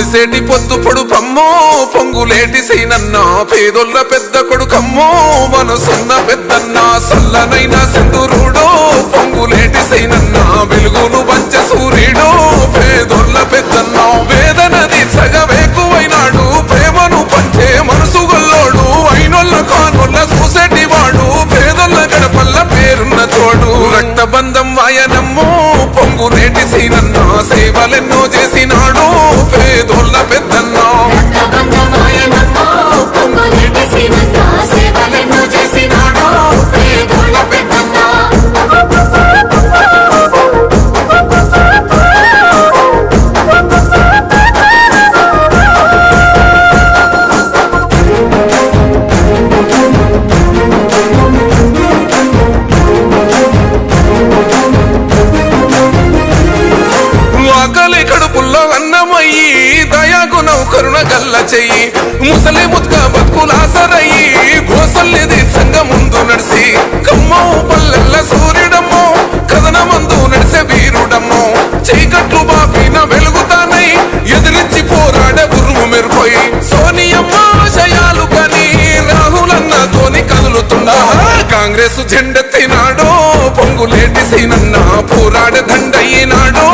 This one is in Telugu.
పొడిసేటి పొద్దు పొడు పమ్మో పొంగులేటి సీనన్న పేదొల్ల పెద్ద కొడుకమ్మో మనసున్న పెద్దన్న సల్లనైన సింధురుడో పొంగులేటి సీనన్న వెలుగును పంచ సూర్యుడో పేదొల్ల పెద్దన్న వేదన తీర్చగవేకువైనాడు ప్రేమను పంచే మనసు గొల్లోడు అయినొల్ల కానొల్ల చూసేటి వాడు పేదొల్ల గడపల్ల పేరున్న తోడు. రక్తబంధం వాయనమ్మో పొంగులేటి నేటి సేవలెన్నో చేసినాడు. కడుపుల్లో అన్నమయ్యి దయాగుణం కరుణ గల్ల చెయ్యి. ముసలి ముత్క బతుకులాసరయ్యి గోసల్ని దీర్ఘంగ ముందు నడిసి. కమ్మో పల్లెల్ల సూర్యుడమ్మో కథన మందు నడిసే వీరుడమ్మో. చీకట్లు బాపిన వెలుగుతానై ఎదిరించి పోరాడే గురువు మెరుపోయి సోనియమ్మ ఆశయాలు కని రాహులన్న తోని కదులుతున్నా కాంగ్రెస్ జెండెత్తినాడో పొంగులేటి సీనన్న పోరాడే దండయ్యినాడో